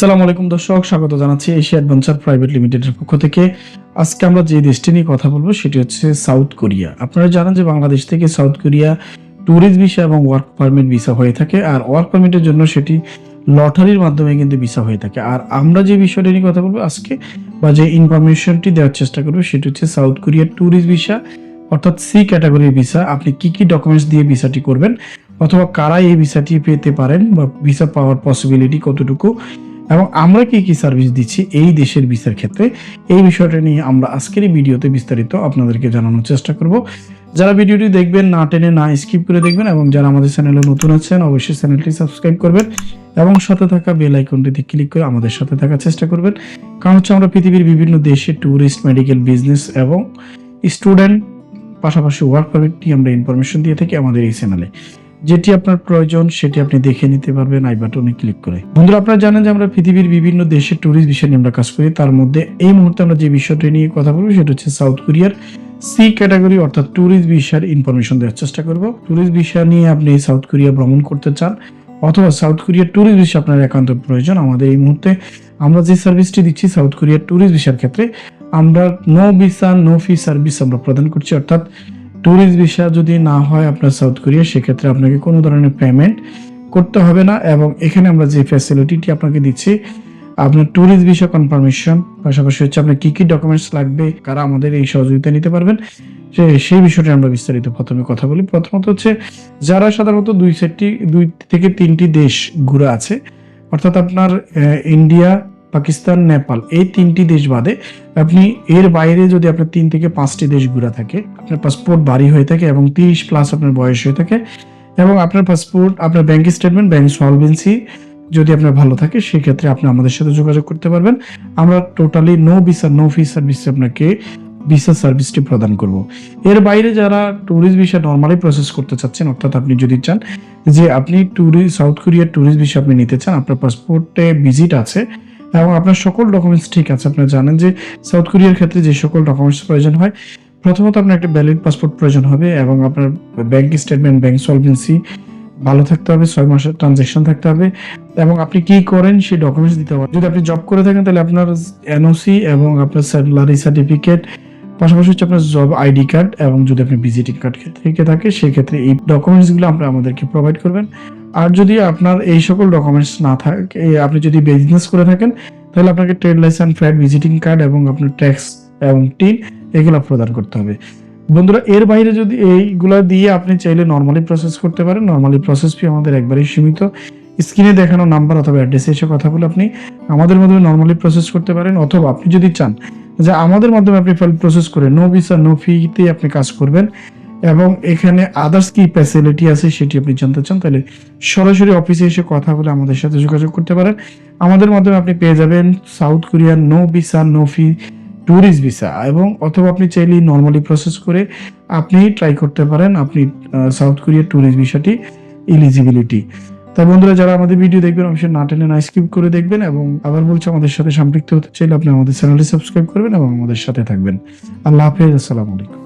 আসসালামু আলাইকুম দর্শক, স্বাগত জানাচ্ছি এশিয়া অ্যাডভেঞ্চার প্রাইভেট লিমিটেডের পক্ষ থেকে। আজকে আমরা যে দেশটি নিয়ে কথা বলব সেটি হচ্ছে সাউথ কোরিয়া। আপনারা জানেন যে বাংলাদেশ থেকে সাউথ কোরিয়া ট্যুরিস্ট ভিসা এবং ওয়ার্ক পারমিট ভিসা হয়ে থাকে, আর ওয়ার্ক পারমিটের জন্য সেটি লটারির মাধ্যমে কিন্তু ভিসা হয়ে থাকে। আর আমরা যে বিষয়টি নিয়ে কথা বলব আজকে বা যে ইনফরমেশনটি দেওয়ার চেষ্টা করব সেটি হচ্ছে সাউথ কোরিয়ার ট্যুরিস্ট ভিসা, অর্থাৎ সি ক্যাটাগরির ভিসা। আপনি কি কি ডকুমেন্টস দিয়ে ভিসাটি করবেন, অথবা কারা এই ভিসাটি পেতে পারেন বা ভিসা পাওয়ার পসিবিলিটি কতটুকু এবং আমরা কি কি সার্ভিস দিচ্ছি এই দেশের ভিসার ক্ষেত্রে, এই বিষয়টা নিয়ে আমরা আজকের এই ভিডিওতে বিস্তারিত আপনাদেরকে জানানোর চেষ্টা করব। যারা ভিডিওটি দেখবেন না টেনে না স্কিপ করে দেখবেন এবং যারা আমাদের চ্যানেলে নতুন আছেন, অবশ্যই চ্যানেলটি সাবস্ক্রাইব করবেন এবং সাথে থাকা বেল আইকনটিতে ক্লিক করে আমাদের সাথে থাকার চেষ্টা করবেন। কারণ হচ্ছে আমরা পৃথিবীর বিভিন্ন দেশে ট্যুরিস্ট মেডিকেল বিজনেস এবং স্টুডেন্ট পাশাপাশি ওয়ার্ক পারমিট নিয়ে আমরা ইনফরমেশন দিয়ে থাকি আমাদের এই চ্যানেলে যেটি আপনার প্রয়োজন, সেটি আপনি দেখে নিতে পারবেন আই বাটনে ক্লিক করে। বন্ধুরা, আপনারা জানেন যে আমরা পৃথিবীর বিভিন্ন দেশের ট্যুরিস্ট বিষয় নিয়ে আমরা কাজ করি। তার মধ্যে এই মুহূর্তে আমরা যে বিষয়টি নিয়ে কথা বলব, সেটা হচ্ছে সাউথ কোরিয়ার সি ক্যাটাগরি অর্থাৎ ট্যুরিস্ট ভিসার ইনফরমেশন দেওয়ার চেষ্টা করব। ট্যুরিস্ট ভিসা নিয়ে আপনি সাউথ কোরিয়া ভ্রমণ করতে চান, অথবা সাউথ কোরিয়ার ট্যুরিস্ট ভিসা আপনার একান্ত প্রয়োজন, আমাদের এই মুহূর্তে আমরা যে সার্ভিসটি দিচ্ছি সাউথ কোরিয়ার ট্যুরিস্ট ভিসার ক্ষেত্রে, আমরা no visa no fee service আমরা প্রদান করছি। অর্থাৎ ট্যুরিস্ট ভিসা যদি না হয় আপনার সাউথ কোরিয়া সেক্ষেত্রে আপনাকে কোনো ধরনের পেমেন্ট করতে হবে না এবং এখানে আমরা যে ফ্যাসিলিটিটি আপনাকে দিচ্ছি, আপনার ট্যুরিস্ট ভিসা কনফার্মেশন পাশাপাশি হচ্ছে আপনার কী কী ডকুমেন্টস লাগবে, কারা আমাদের এই সহযোগিতা নিতে পারবেন, সে, সেই বিষয়টি আমরা বিস্তারিত প্রথমে কথা বলি। প্রথমত হচ্ছে, যারা সাধারণত দুই সেটটি, দুই থেকে তিনটি দেশ ঘুরে আছে, অর্থাৎ আপনার ইন্ডিয়া পাকিস্তান, নেপাল, এই তিনটি দেশ বাদে আপনি এর বাইরে যদি আপনার তিন থেকে পাঁচটি দেশ ঘুরে থাকে, আপনার পাসপোর্ট বাড়ি হয়ে থাকে এবং তিরিশ প্লাস আপনার বয়স হয়ে থাকে এবং আপনার পাসপোর্ট আপনার ব্যাংক স্টেটমেন্ট ব্যাংক সলভেন্সি যদি আপনার ভালো থাকে, সেক্ষেত্রে আপনি আমাদের সাথে যোগাযোগ করতে পারবেন। আমরা totally no visa no fee service আপনাকে ভিসা সার্ভিসটি প্রদান করব। এর বাইরে যারা ট্যুরিস্ট ভিসা নর্মালি প্রসেস করতে চাচ্ছেন, অর্থাৎ আপনি যদি চান যে আপনি ট্যুরিস্ট সাউথ কোরিয়ার ট্যুরিস্ট ভিসা আপনি নিতে চান, আপনার পাসপোর্টে ভিজিট আছে এবং আপনার সকল ডকুমেন্টস ঠিক আছে। আপনারা জানেন যে সাউথ কোরিয়ার ক্ষেত্রে যে সকল ডকুমেন্টস প্রয়োজন হয়, প্রথমত আপনার একটা ভ্যালিড পাসপোর্ট প্রয়োজন হবে এবং আপনার ব্যাংক স্টেটমেন্ট ব্যাংক সলভেন্সি ভালো থাকতে হবে, ছয় মাসের ট্রানজেকশন থাকতে হবে এবং আপনি কি করেন সেই ডকুমেন্টস দিতে হবে। যদি আপনি জব করে থাকেন, তাহলে আপনার এনওসি এবং আপনার স্যালারি সার্টিফিকেট পাশাপাশি হচ্ছে আপনার জব আইডি কার্ড এবং যদি আপনি ভিজিটিং কার্ড থেকে থাকে, সেক্ষেত্রে এই ডকুমেন্টসগুলো আপনি আমাদেরকে প্রোভাইড করবেন। আর যদি আপনার এই সকল ডকুমেন্টস না থাকে আপনি যদি বিজনেস করে থাকেন, তাহলে আপনাকে trade licence flat visiting card এবং আপনার ট্যাক্স এবং টিন এগুলো প্রদান করতে হবে। বন্ধুরা, এর বাইরে যদি এইগুলা দিয়ে আপনি চাইলে নর্মালি প্রসেস করতে পারেন। নর্মালি প্রসেস ফি আমাদের একবারেই সীমিত। স্ক্রিনে দেখানো নাম্বার অথবা অ্যাড্রেসে এসে কথা বলে আপনি আমাদের মাধ্যমে নর্মালি প্রসেস করতে পারেন। অথবা আপনি যদি চান যে আমাদের মাধ্যমে আপনি প্রসেস করে নো ভিসা নো ফিতে আপনি কাজ করবেন এবং এখানে আদার্স কি ফ্যাসিলিটি আছে সেটি আপনি জানতে চান, তাহলে সরাসরি অফিসে এসে কথা বলে আমাদের সাথে যোগাযোগ করতে পারেন। আমাদের মাধ্যমে আপনি পেয়ে যাবেন সাউথ কোরিয়ার no visa no fee tourist visa এবং অথবা আপনি চাইলে নর্মালি প্রসেস করে আপনি ট্রাই করতে পারেন আপনি সাউথ কোরিয়ার ট্যুরিস্ট ভিসাটি ইলিজিবিলিটি তাই বন্ধুরা, যারা আমাদের ভিডিও দেখবেন, অবশ্যই না টেনে না স্কিপ করে দেখবেন এবং আবার বলছি, আমাদের সাথে সম্পৃক্ত হতে চাইলে আপনি আমাদের চ্যানেলটি সাবস্ক্রাইব করবেন এবং আমাদের সাথে থাকবেন। আল্লাহ হাফেজ, আসসালামু আলাইকুম।